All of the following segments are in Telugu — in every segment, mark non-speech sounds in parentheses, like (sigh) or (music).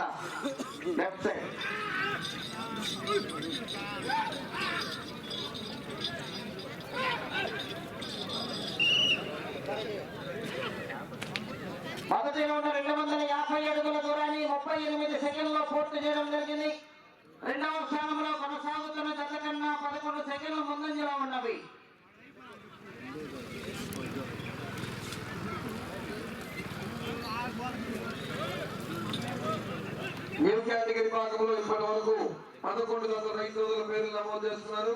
దాపటి లెఫ్ట్ సైడ్ మొదటిలో ఉన్న రెండు వందల యాభై అడుగుల దూరాన్ని ముప్పై ఎనిమిది సెకండ్లో పూర్తి చేయడం జరిగింది. రెండవ స్థానంలో కొనసాగుతున్న జత కన్నా పదకొండు సెకండ్లు ముందంజలో ఉన్నవి. న్యూ కేటగిరీ భాగంలో ఇప్పటి వరకు పదకొండు వందల రైతు పేర్లు నమోదు చేస్తున్నారు.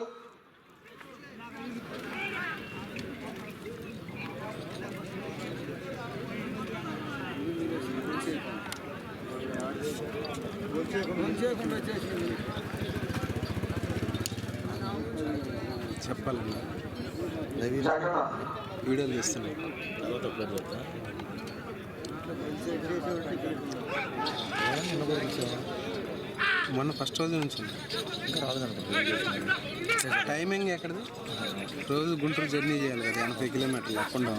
చెప్పాలండి వీడియోలు తీస్తున్నాయి తర్వాత మొన్న ఫస్ట్ రోజు నుంచి ఉంది. టైమింగ్ ఎక్కడిది? రోజు గుంటూరు జర్నీ చేయాలి కదా ఎనభై కిలోమీటర్లు అప్ టైమింగ్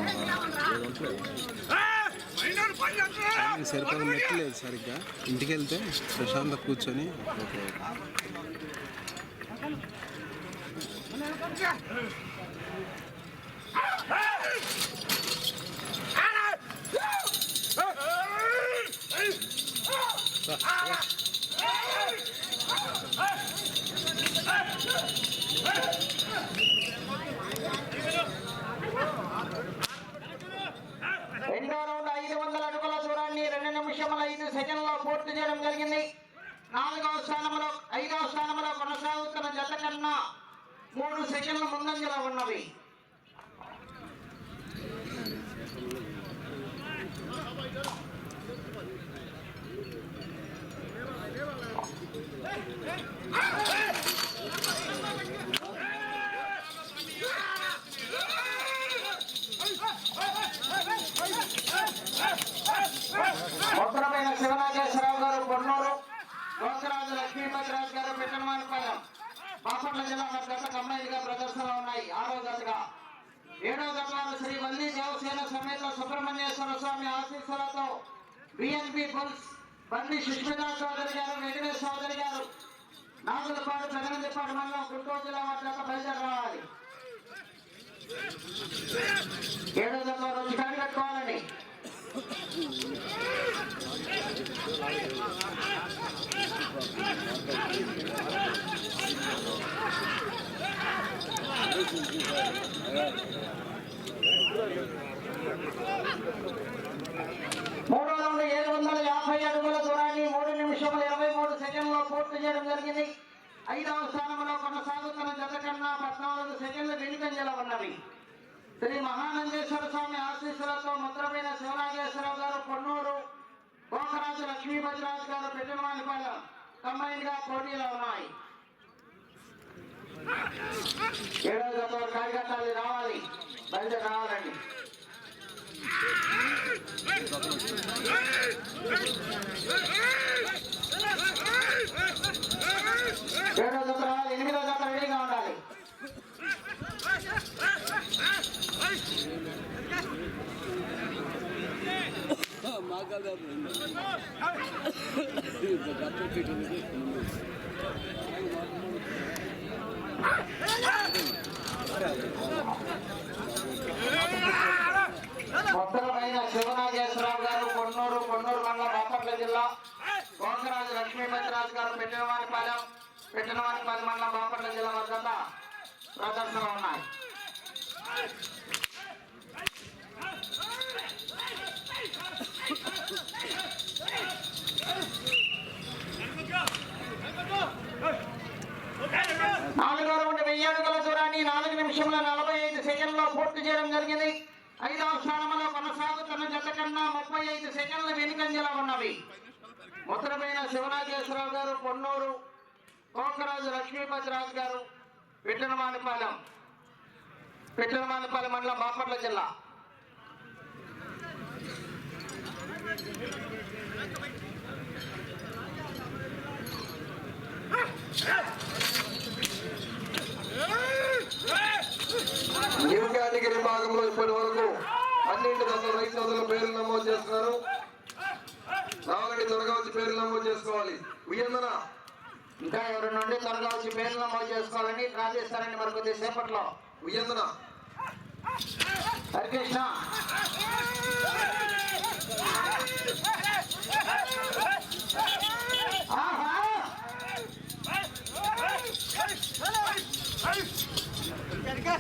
సరిపడా నెట్ లేదు సరిగ్గా. ఇంటికి వెళ్తే ప్రశాంత కూర్చొని ఓకే రెండో రౌండ్ ఐదు వందల అడుగుల దూరాన్ని రెండు నిమిషముల ఐదు సెకండ్లో పూర్తి చేయడం జరిగింది నాలుగవ స్థానంలో ఐదవ స్థానంలో కొనసాగుతున్న జత కన్నా మూడు సెకండ్ల ముందంజలో ఉన్నవి Hey శివనాగేశ్వరరావు గారు కొన్నూరు లోకరాజు లక్ష్మీపతిరాజు గారు పెట్టనమానిపాలెం బాపట్ల జిల్లా వారి గత కంబైన్గా ప్రదర్శనలో ఉన్నాయి. ఆరో దశగా. ఏడో దశలో శ్రీ వల్లి దేవసేన సమేత సుబ్రహ్మణ్యేశ్వర స్వామి ఆశీస్సులతో బిఎన్పి బుల్స్ బండి సుష్మితా చౌదరి గారు వెంకటేష్ చౌదరి గారు నాగులపాడు పెదనందిపాడు మండలం గుంటూరు జిల్లా వారి గత బయలుదేరి రావాలి ఏడో దశలో రోజు కాడి కట్టుకోవాలండి మూడో రౌండ్ ఏడు వందల యాభై అడుగుల దూరాన్ని మూడు నిమిషముల ఇరవై మూడు సెకండ్లో పూర్తి చేయడం జరిగింది ఐదవ స్థానంలో కొనసాగుతున్న జత కన్నా పద్నాలుగు సెకండ్లు వెనుకంజల ఉన్నవి శ్రీ మహానందేశ్వర స్వామి ఆశీస్సులతో ముద్రమైన శివనాగేశ్వరరావు గారు పొన్నూరు కోకరాజు లక్ష్మీపతిరాజు గారు పెట్టినవానిపాలెం కంబైన్గా పోటీలో ఉన్నాయి ఏడవ జత కార్యకర్తలు రావాలి బయట రావాలండి Hey జత రావాలి ఎనిమిదో జత రెడీగా ఉండాలి ఉత్తరమైన శివనాగేశ్వరరావు గారు కొన్నూరు కొన్నూరు మండలం బాపట్ల జిల్లా. గోంగరాజు లక్ష్మీపతిరాజు గారు పెట్టినవానిపాలెం పెట్టినవానిపాలెం మండలం బాపట్ల జిల్లా వద్ద ప్రదర్శన ఉన్నాయి. నాలుగో రౌండ్ వెయ్యి అడుగుల దూరాన్ని నాలుగు నిమిషంలో నలభై ఐదు సెకండ్లో పూర్తి చేయడం జరిగింది. ఐదవ స్థానంలో కొనసాగుతున్న జత కన్నా ముప్పై ఐదు సెకండ్ల వెనుకంజలో ఉన్నవి. ముద్రమైన శివనాగేశ్వరరావు గారు పొన్నూరు కోంకరాజు లక్ష్మీపతిరాజు గారు పిట్టనమానిపాలెం పిట్టనమానిపాలెం మండలం బాపట్ల జిల్లా. న్యూ కేటగిరీ భాగంలో ఇప్పటి వరకు పన్నెండు వందల రైతు వందల పేర్లు నమోదు చేస్తున్నారు. రావాలంటే త్వరగా వచ్చి పేర్లు నమోదు చేసుకోవాలి. విజయందన ఇంకా ఎవరి నుండి త్వరగా వచ్చి పేర్లు నమోదు చేసుకోవాలని కాల్ చేస్తారండి మరి కొద్ది సేపట్లో విజయందన హరికృష్ణ? ఆహా!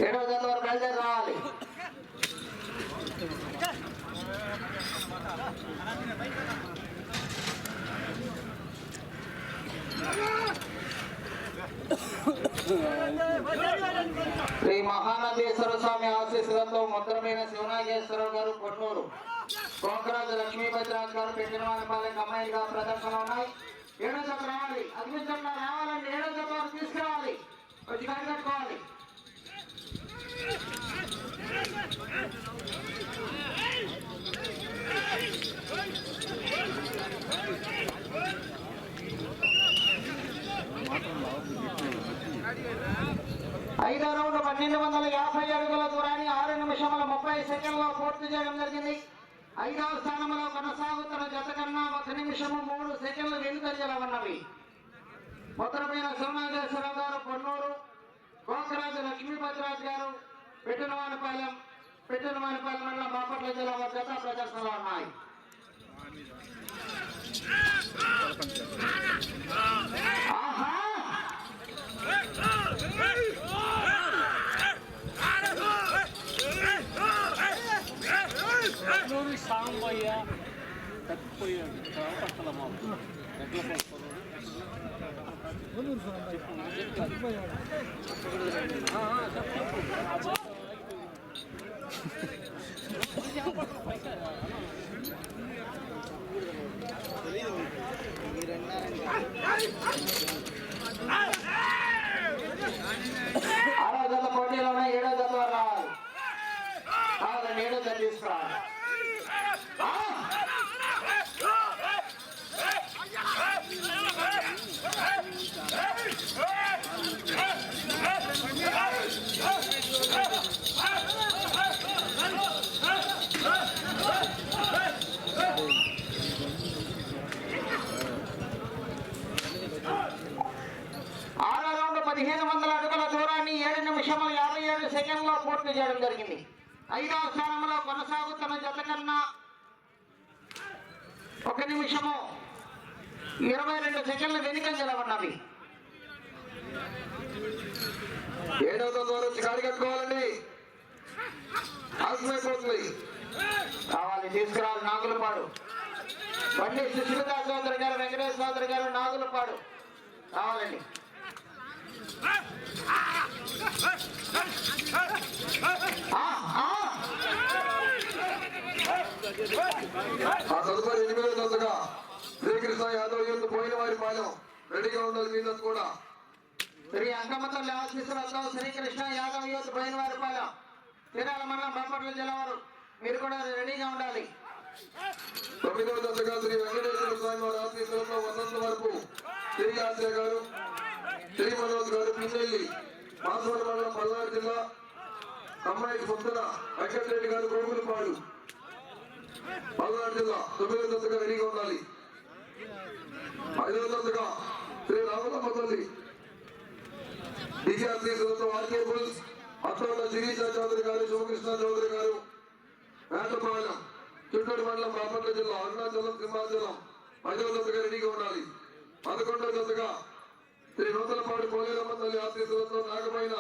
ఏడవ తేదీ బయలుదేరి రావాలి శ్రీ మహానందేశ్వర స్వామి ఆశీస్సులతో ముద్రమైన శివనాగేశ్వరరావు గారు కొన్నూరు కోకరాజు లక్ష్మీపతిరాజు గారు పెట్టిన వారిపాలెం అమ్మాయిలుగా ప్రదర్శన ఉన్నాయి. ఏడో జత రావాలి అద్భుతంగా రావాలండి. ఏడో జత తీసుకురావాలి. వచ్చి కట్టుకోవాలి ఐదో రౌండ్ పన్నెండు వందల యాభై అడుగుల దూరాన్ని ఆరు నిమిషముల ముప్పై సెకండ్లో పూర్తి చేయడం జరిగింది. ఐదవ స్థానంలో కొనసాగుతున్న జత కన్నా ఒక నిమిషము మూడు సెకండ్లు వెనుకంజల ఉన్నవి. ముద్రమైన శివనాగేశ్వరరావు గారు పొన్నూరు గోకరాజు లక్ష్మీపతిరాజు గారు పెట్టినవానిపాలెం పెట్టినవానిపాలెం మండలం బాపట్ల జిల్లా వారి జత ప్రదర్శనలో ఉన్నాయి. Şöyle sağın boya. Hep koyuyor. Tamam bakalım abi. Ne kadar పదిహేను వందల అడుగుల దూరాన్ని ఏడు నిమిషముల యాభై ఏడు సెకండ్లో పూర్తి చేయడం జరిగింది. ఐదవ స్థానంలో కొనసాగుతున్న జత కన్నా ఒక నిమిషము ఇరవై రెండు సెకండ్లు వెనుక ఉన్నవి ఏడవ దూరం వచ్చి గాడి కట్టుకోవాలండి. ఆలస్యమైపోతుంది కావాలి తీసుకురావాలి నాగులపాడు. బండి సుష్మిత చౌదరి గారు వెంకటేశ్వర చౌదరి గారు నాగులపాడు. కావాలండి. ఆ, తదుపరి ఎనిమిదో దశగా శ్రీకృష్ణ యాదవ్ యూత్ పోయిన వారి పాలెం రెడీగా ఉండాలి మీద కూడా. శ్రీ అంకమతల్లి ఆశీస్సులతో శ్రీకృష్ణ యాదవ్ యూత్ పోయిన వారి పాలెం. తిరాల మండలం బాపట్ల జిల్లా వారు మీరు కూడా రెడీగా ఉండాలి. తొమ్మిదవ దశగా శ్రీ వెంకటేశ్వర స్వామి వారి ఆశీస్సులతో వసంత వరపు శ్రీ ఆశయ గారు శ్రీ మనోజ్ గారు పిన్నెల్లి మాసవర మండలం పల్నాడు జిల్లా అమ్మాయి పొందన వెంకటరెడ్డి గారు గోగులపాడు పల్నాడు జిల్లా తొమ్మిది దశగా రెడీగా ఉండాలి. ఐదో దశగా శ్రీ రామలమ్మ తల్లి దివ్య ఆర్కే బుల్స్ అత్తోట శిరీష చౌదరి గారు శివకృష్ణ చౌదరి గారు వేటపాలెం చిట్టూరు మండలం బాపట్ల జిల్లా అరుణాచలం సింహాచలం ఐదవ దశగా రెడీగా ఉండాలి. పదకొండవ దశగా శ్రీ నూతలపాడు పోలేరమ్మ తల్లి ఆశీస్సులతో నాగమైన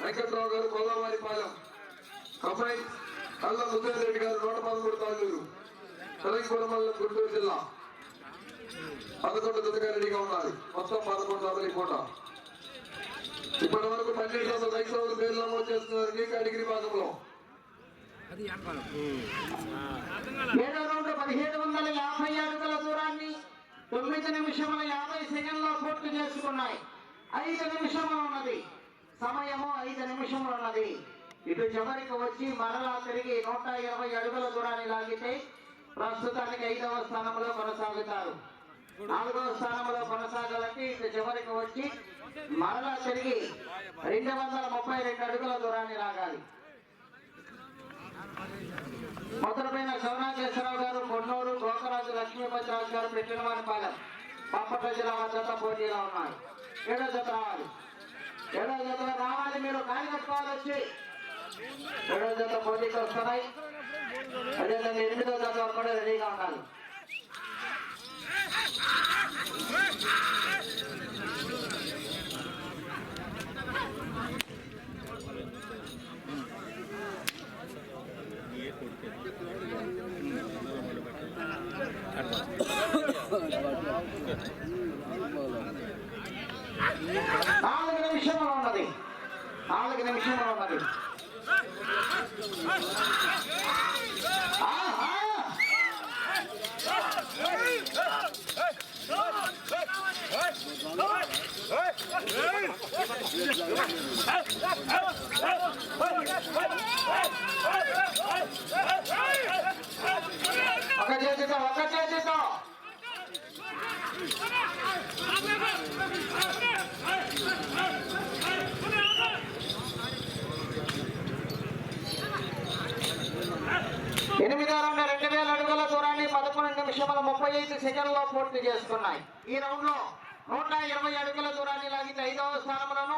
వెంకట్రావు గారు కొల్లవారి పాలెం అమ్మాయి కళ్ళ ముద్దారెడ్డి గారు నూట పదమూడు తాజూరు తెలంగాణ మండలం గుంటూరు జిల్లా. పదకొండు దశగా రెడీగా ఉండాలి మొత్తం పదకొండు వందల పూట ఇప్పటి వరకు పన్నెండు వందల రైతుల పేర్లు నమోదు చేస్తున్నారు ఈ కేటగిరీ భాగంలో. ఏడో రౌండ్ పదిహేడు వందల యాభై అడుగుల దూరాన్ని తొమ్మిది నిమిషముల యాభై సెకండ్లో పూర్తి చేసుకున్నాయి. ఐదు నిమిషములు ఉన్నది సమయము ఐదు నిమిషములు ఉన్నది ఇటు చివరికి వచ్చి మరలా తిరిగి నూట ఇరవై అడుగుల దూరాన్ని లాగితే ప్రస్తుతానికి ఐదవ స్థానంలో కొనసాగుతారు. నాలుగవ స్థానంలో కొనసాగాలంటే ఇటు చివరికి వచ్చి మరలా తిరిగి రెండు వందల ముప్పై రెండు అడుగుల దూరాన్ని లాగాలి. మొదలుపైన శివనాగేశ్వరరావు గారు కొన్నూరు గోకరాజు లక్ష్మీపతిరాజు గారు పెట్టిన వారి పెట్టినవానిపాలెం బాపట్ల జిల్లా జత పోటీలో ఉన్నాయి ఏడో జత రావాలి. ఏడో జత రావాలి మీరు కాని వచ్చి. ఏడో జత పోటీకి వస్తున్నాయి. అదేవిధంగా ఎనిమిదో జత కూడా రెడీగా ఉండాలి నాలుగు నిమిషంలో ఉన్నది నాలుగు నిమిషంలో ఉన్నది ఆహా! ఒక చేతితో ఒక చేతితో ఎనిమిదో రౌండ్ రెండు వేల అడుగుల దూరాన్ని పదకొండు నిమిషముల ముప్పై ఐదు సెకండ్లో పూర్తి చేసుకున్నాయి. ఈ రౌండ్లో నూట ఇరవై అడుగుల దూరాన్ని లాగితే ఐదవ స్థానములను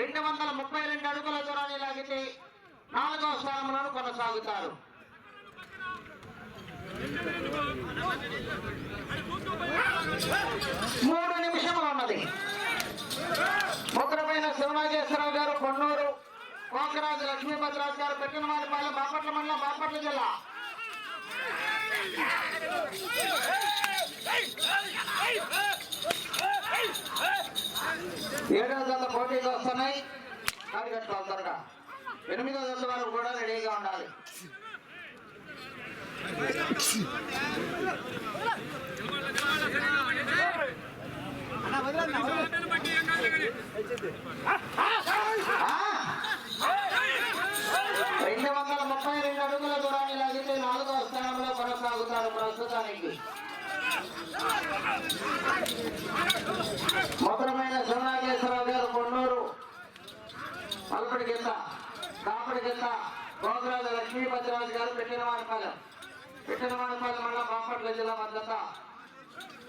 రెండు వందల ముప్పై రెండు అడుగుల దూరాన్ని లాగితే నాలుగవ స్థానములను కొనసాగుతారు. మూడు నిమిషములు ఉన్నది. ముద్రపైన శివనాగేశ్వరరావు గారు కొన్నూరు కోకరాజు లక్ష్మీభద్రాజు గారు పెట్టిన వారి పాలెం బాపట్ల మండలం బాపట్ల జిల్లా. ఏడో జత పోటీలు వస్తున్నాయి. కాడిగట్టుకోవాలి త్వరగా ఎనిమిదో జత వరకు కూడా రెడీగా ఉండాలి రెండు వందల ముప్పై రెండు అడుగుల దూరాన్ని లాగితే నాలుగవ స్థానంలో కొనసాగుతారు ప్రస్తుతానికి మధురమైన శివనాగేశ్వరరావు గారు కొన్నూరు పల్పడి కింద కాపడి కింద గోగురాజు లక్ష్మీపతిరాజు గారు పెట్టిన వారిపాలెం పెట్టిన వారిపాలెం మండలం బాపట్ల జిల్లా మద్దత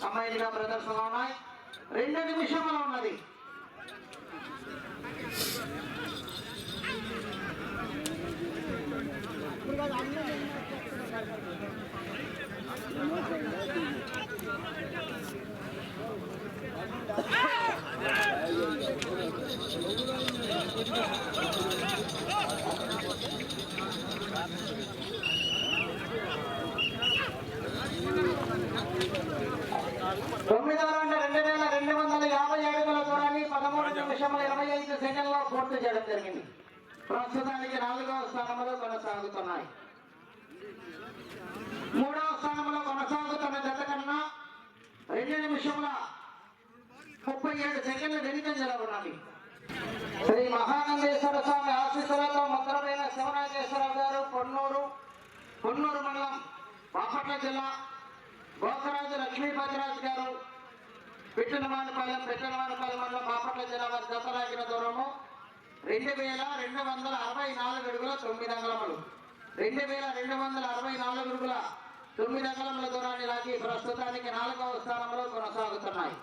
అమ్మాయిలుగా ప్రదర్శనలు ఉన్నాయి. రెండు నిమిషములు ఉన్నది (laughs) (laughs) (laughs) తొమ్మిదో రౌండ్ రెండు వేల రెండు వందల యాభై అడుగుల దూరాన్ని పదమూడు నిమిషముల ఇరవై ఐదు సెకండ్లో పూర్తి చేయడం జరిగింది. ప్రస్తుతానికి నాలుగవ స్థానంలో కొనసాగుతున్నాయి. మూడవ స్థానంలో కొనసాగుతున్న జత కన్నా రెండు నిమిషముల ముప్పై ఏడు సెకండ్లు వెనుకంజలో ఉన్నది. శ్రీ మహానందేశ్వర స్వామి ఆశీస్సులతో మంత్రమైన శివనాగేశ్వరరావు గారు పొన్నూరు పొన్నూరు మండలం బాపట్ల జిల్లా గోకరాజు లక్ష్మీపతిరాజు గారు పెట్టినవానిపాలెం పెట్టినవానిపాలెం మండలం బాపట్ల జిల్లా వారి దత్తరాగిన దూరము. రెండు వేల రెండు వందల అరవై నాలుగు అడుగుల తొమ్మిది అంగళములు. రెండు వేల రెండు వందల అరవై నాలుగు అడుగుల తొమ్మిది అంగళముల దూరాన్ని లాగి ప్రస్తుతానికి నాలుగవ స్థానంలో కొనసాగుతున్నాయి.